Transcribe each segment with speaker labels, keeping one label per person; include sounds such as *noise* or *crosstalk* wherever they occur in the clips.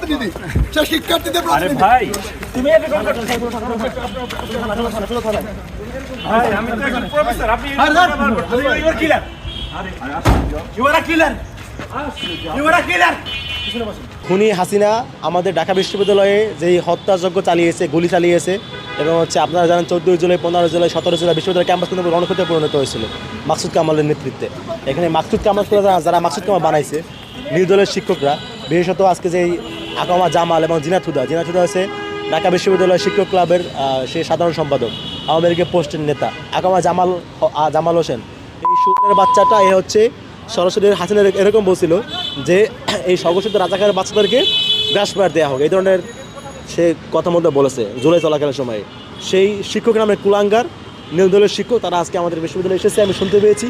Speaker 1: প্রতিনিধি সে শিক্ষার্থীদের প্রতিনিধি।
Speaker 2: ভাই তুমি এরকম করছ? ভাই আমি তো একজন প্রফেসর আপনি you are killer you are killer you are killer
Speaker 3: খুনি হাসিনা আমাদের ঢাকা বিশ্ববিদ্যালয়ে যেই হত্যাযজ্ঞ চালিয়েছে গুলি চালিয়েছে এবং হচ্ছে আপনারা জানেন চোদ্দোই জুলাই পনেরো জুলাই সতেরো জুলাই বিশ্ববিদ্যালয় ক্যাম্পাস কিন্তু রণক্ষেত্রে পরিণত হয়েছিল মাকসুদ কামালের নেতৃত্বে। এখানে মাকসুদ কামাল যারা যারা মাকসুদ কামাল বানাইছে নির্দলের শিক্ষকরা বিশেষত আজকে যেই আকামা জামাল এবং জিনাথুদা জিনাথুদা হচ্ছে ঢাকা বিশ্ববিদ্যালয় শিক্ষক ক্লাবের সে সাধারণ সম্পাদক আওয়ামী লীগের পোস্টের নেতা। আকামা জামাল জামাল হোসেন। এই সুরের বাচ্চাটা, এ হচ্ছে সরাসরি হাসিনা এরকম বলছিল যে, *clears throat* এই সর্বসিদ্ধ রাজাকারের বাচ্চাদেরকে গ্রাসপার দেওয়া হোক। এই ধরনের সে কথা মধ্যে বলেছে জুলাই চলাকালীন সময়ে। সেই শিক্ষক নামের কুলাঙ্গার নির্দলীয় শিক্ষক, তারা আজকে আমাদের বিশ্ববিদ্যালয়ে এসেছে। আমি শুনতে পেয়েছি।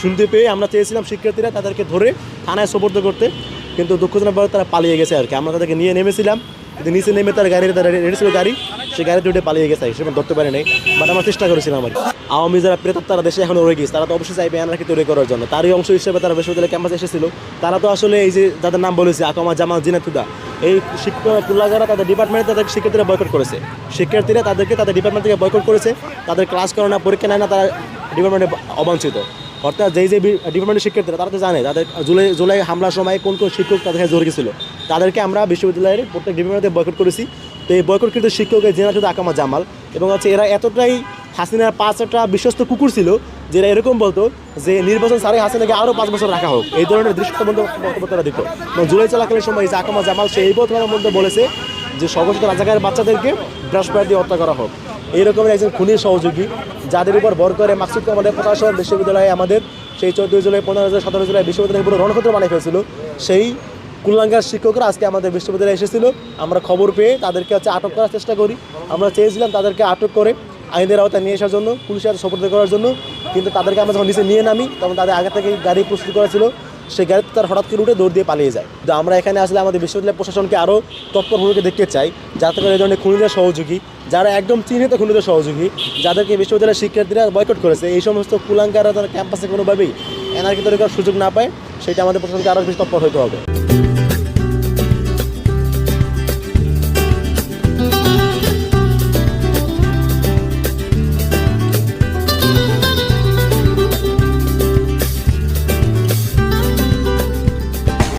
Speaker 3: শুনতে পেয়ে আমরা চেয়েছিলাম শিক্ষার্থীরা তাদেরকে ধরে থানায় সোপর্দ করতে। কিন্তু দুঃখজনকভাবে তারা পালিয়ে গেছে আর কি। আমরা তাদেরকে নিয়ে নেমেছিলাম। কিন্তু নিচে নেমে তার গাড়ি তার রেডি ছিল গাড়ি। সেই গাড়িতে উঠে পালিয়ে গেছে সেরকম ধরতে পারে নাই। বাট আমরা চেষ্টা করেছিলাম আর। আওয়ামী যারা প্রেতার তারা দেশে এখন রয়ে গেছে। তারা তো অবশ্যই চাইবে আনারকি তৈরি করার জন্য। তারই অংশ হিসেবে তারা বিশ্ববিদ্যালয় ক্যাম্পাসে এসেছিল। তারা তো আসলে এই যে যাদের নাম বলেছে, আকামা জামাল জিনাতুদা, এই শিক্ষক তুলাগারা তাদের ডিপার্টমেন্টে তাদের শিক্ষার্থীরা বয়কট করেছে। শিক্ষার্থীরা তাদেরকে তাদের ডিপার্টমেন্ট থেকে বয়কট করেছে। তাদের ক্লাস করে না পরীক্ষা নেয় না, তারা ডিপার্টমেন্টে অবাঞ্ছিত। অর্থাৎ যেই যে ডিপার্টমেন্টের শিক্ষার্থীরা, তারা তো জানে, তাদের জুলাই জুলাই হামলার সময় কোন কোন শিক্ষক তাদের কাছে জড়িত ছিল তাদেরকে আমরা বিশ্ববিদ্যালয়ের প্রত্যেক ডিপার্টমেন্টে বয়কট করেছি। তো এই বয়কটকৃত শিক্ষকের জেনা শুধু আকামা জামাল এবং হচ্ছে এরা এতটাই হাসিনার পাঁচ একটা বিশ্বস্ত কুকুর ছিল যেটা এরকম বলতো যে নির্বাচন সারে হাসিনাকে আরও পাঁচ বছর রাখা হোক। এই ধরনের বক্তব্য তারা দিত। জুলাই চলাকালীন সময় যে আকামা জামাল সে এই বছরের মধ্যে বলেছে যে সর্বশিত রাজাকারের বাচ্চাদেরকে ব্রাশপায়ার দিয়ে হত্যা করা হোক। এইরকমের একজন খুনির সহযোগী, যাদের উপর ভর করে মাকসুদ আমাদের প্রকাশন বিশ্ববিদ্যালয়ে আমাদের সেই চোদ্দই জুলাই, পনেরো জুলাই সতেরো জুলাই বিশ্ববিদ্যালয় পুরো রণক্ষেত্র বানিয়ে ফেলছিল। সেই কুলাঙ্গার শিক্ষকরা আজকে আমাদের বিশ্ববিদ্যালয়ে এসেছিল। আমরা খবর পেয়ে তাদেরকে হচ্ছে আটক করার চেষ্টা করি। আমরা চেয়েছিলাম তাদেরকে আটক করে আইনের আওতায় নিয়ে আসার জন্য, পুলিশের হাতে সোপর্দ করার জন্য। কিন্তু তাদেরকে আমরা যখন নিচে নিয়ে নামি, তখন তাদের আগে থেকে গাড়ি প্রস্তুত করা ছিল। সেই গাড়িতে তার হঠাৎ করে উঠে দৌড় দিয়ে পালিয়ে যায়। তো আমরা এখানে আসলে আমাদের বিশ্ববিদ্যালয় প্রশাসনকে আরও তৎপর ভূমিকা দেখতে চাই, যাতে করে এই ধরনের খুনিদের সহযোগী, যারা একদম চিহ্নিত খুনিদের সহযোগী, যাদেরকে বিশ্ববিদ্যালয়ের শিক্ষার্থীরা বয়কট করেছে, এই সমস্ত কুলাঙ্কারা তারা ক্যাম্পাসে কোনোভাবেই এনার্কি তৈরি করার সুযোগ না পায়, সেটা আমাদের প্রশাসনকে আরও বেশি তৎপর হতে হবে।